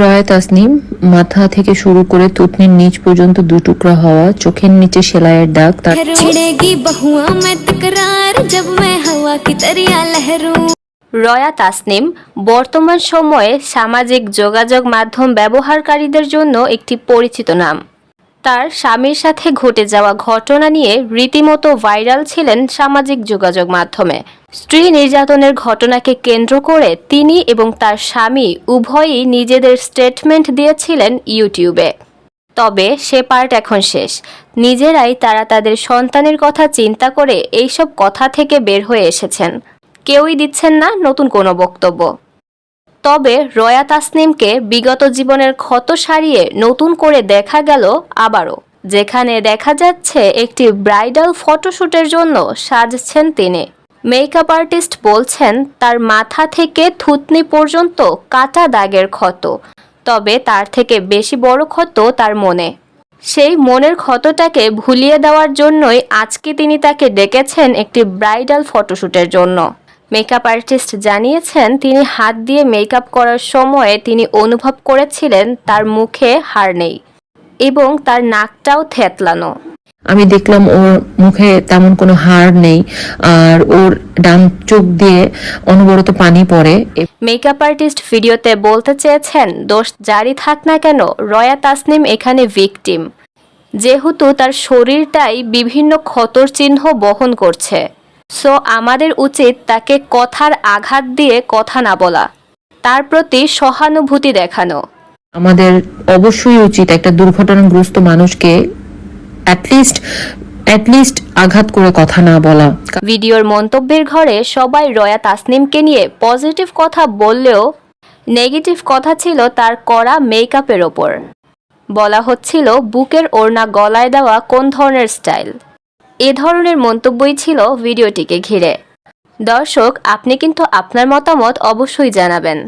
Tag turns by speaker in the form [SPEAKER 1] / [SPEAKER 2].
[SPEAKER 1] রায় তাসনিম মাথা থেকে শুরু করে তুতনির নিচ পর্যন্ত দু টুকরা হওয়া চোখের নিচে সেলাইয়ের দাগ তার
[SPEAKER 2] রয়া তাসনিম বর্তমান সময়ে সামাজিক যোগাযোগ মাধ্যম ব্যবহারকারীদের জন্য একটি পরিচিত নাম। তার স্বামীর সাথে ঘটে যাওয়া ঘটনা নিয়ে রীতিমতো ভাইরাল ছিলেন সামাজিক যোগাযোগ মাধ্যমে। স্ত্রী নির্যাতনের ঘটনাকে কেন্দ্র করে তিনি এবং তার স্বামী উভয়ই নিজেদের স্টেটমেন্ট দিয়েছিলেন ইউটিউবে। তবে সে পার্ট এখন শেষ। নিজেরাই তারা তাদের সন্তানের কথা চিন্তা করে এইসব কথা থেকে বের হয়ে এসেছেন। কেউই দিচ্ছেন না নতুন কোনো বক্তব্য। তবে রয়া তাসনিমকে বিগত জীবনের ক্ষত সারিয়ে নতুন করে দেখা গেল আবারও, যেখানে দেখা যাচ্ছে একটি ব্রাইডাল ফটোশ্যুটের জন্য সাজছেন তিনি। মেকআপ আর্টিস্ট বলছেন, তার মাথা থেকে থুতনি পর্যন্ত কাটা দাগের ক্ষত, তবে তার থেকে বেশি বড় ক্ষত তার মনে। সেই মনের ক্ষতটাকে ভুলিয়ে দেওয়ার জন্যই আজকে তিনি তাকে ডেকেছেন একটি ব্রাইডাল ফটোশ্যুটের জন্য। মেকআপ আর্টিস্ট জানিয়েছেন তিনি হাত দিয়ে মেকআপ করার সময়ে তিনি অনুভব করেছিলেন তার মুখে হার নেই এবং তার নাকটাও থেতলানো।
[SPEAKER 1] আমি দেখলাম ওর মুখে তেমন কোনো হাড় নেই আর ওর ডান চোখ দিয়ে অনবরত পানি পড়ে।
[SPEAKER 2] মেকআপ আর্টিস্ট ভিডিওতে বলতে চেয়েছেন দোষ জারি থাক না কেন রয়া তাসনিম এখানে ভিকটিম। যেহেতু তার শরীরটাই বিভিন্ন ক্ষতর চিহ্ন বহন করছে। সো আমাদের উচিত তাকে কথার আঘাত দিয়ে কথা না বলা তার প্রতি সহানুভূতি দেখানো।
[SPEAKER 1] আমাদের অবশ্যই উচিত একটা দুর্ঘটনাগ্রস্ত মানুষকে অ্যাটলিস্ট অ্যাটলিস্ট আঘাত করে কথা না বলা।
[SPEAKER 2] ভিডিওর মন্তব্যের ঘরে সবাই রয়া তাসনিমকে নিয়ে পজিটিভ কথা বললেও নেগেটিভ কথা ছিল তার করা মেকআপের ওপর। বলা হচ্ছিল বুকের ওড়না গলায় দেওয়া কোন ধরনের স্টাইল? এ ধরনের মন্তব্যই ছিল ভিডিওটিকে ঘিরে। দর্শক আপনি কিন্তু আপনার মতামত অবশ্যই জানাবেন।